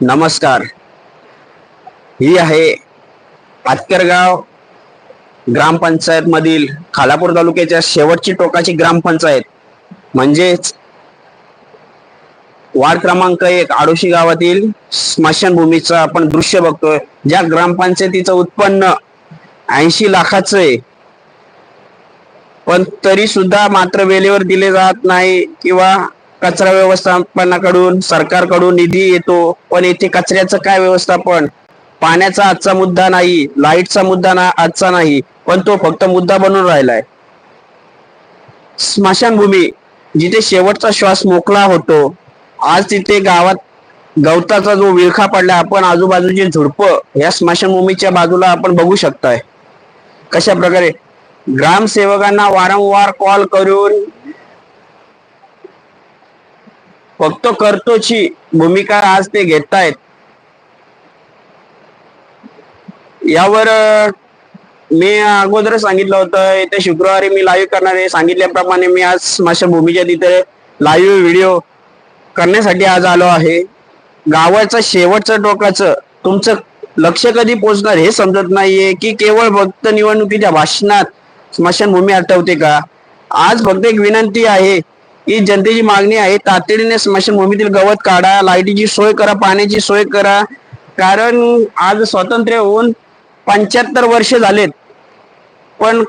नमस्कार. ही आहे आतकरगाव ग्रामपंचायत मधील खालापूर तालुक्याच्या शेवटची टोकाची ग्रामपंचायत. म्हणजेच वार्ड क्रमांक एक आडोशी गावातील स्मशानभूमीचा आपण दृश्य बघतोय. ज्या ग्रामपंचायतीचं उत्पन्न ऐंशी लाखाचं आहे. पण तरी सुद्धा मात्र वेळेवर दिले जात नाही किंवा कचरा व्यवस्थापनाकडून सरकारकडून निधी येतो. पण येथे कचऱ्याचं काय व्यवस्थापन? पाण्याचा आजचा मुद्दा नाही लाईटचा मुद्दा ना आजचा नाही पण तो फक्त मुद्दा बनून राहिलाय. स्मशानभूमी जिथे शेवटचा श्वास मोकळा होतो आज तिथे गावात गवताचा जो विळखा पडला आपण आजूबाजूची झुडपं या स्मशानभूमीच्या बाजूला आपण बघू शकताय. कशा प्रकारे ग्रामसेवकांना वारंवार कॉल करून फक्त करतोची भूमिका आज ते घेतायत. यावर मी अगोदर सांगितलं होतं येत्या शुक्रवारी मी लाईव्ह करणार आहे. सांगितल्याप्रमाणे मी आज स्मशानभूमीच्या तिथे लाईव्ह व्हिडिओ करण्यासाठी आज आलो आहे. गावाचं शेवटचं टोकाचं तुमचं लक्ष कधी पोहोचणार हे समजत नाहीये की केवळ फक्त निवडणुकीच्या भाषणात स्मशानभूमी आठवते का? आज फक्त एक विनंती आहे की जनतेची मागणी आहे तातडीने स्मशानभूमीतील गवत काढा लाईटीची सोय करा पाण्याची सोय करा. कारण आज स्वातंत्र्य होऊन पंच्याहत्तर वर्ष झालेत. पण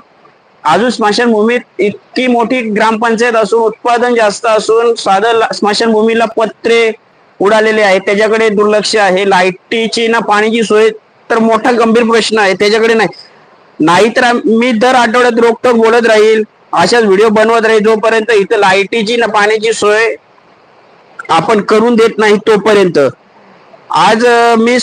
अजून स्मशानभूमीत इतकी मोठी ग्रामपंचायत असून उत्पादन जास्त असून साधं ला- स्मशानभूमीला पत्रे उडालेले आहेत त्याच्याकडे दुर्लक्ष आहे. लाईटीची ना पाण्याची सोय तर मोठा गंभीर प्रश्न आहे. त्याच्याकडे नाही. नाहीतर तर मी दर आठवड्यात रोखटोक बोलत राहील. अशाच व्हिडिओ बनवत राहील. जोपर्यंत इथं लाईटीची ना पाण्याची सोय आपण करून देत नाही तोपर्यंत. आज मी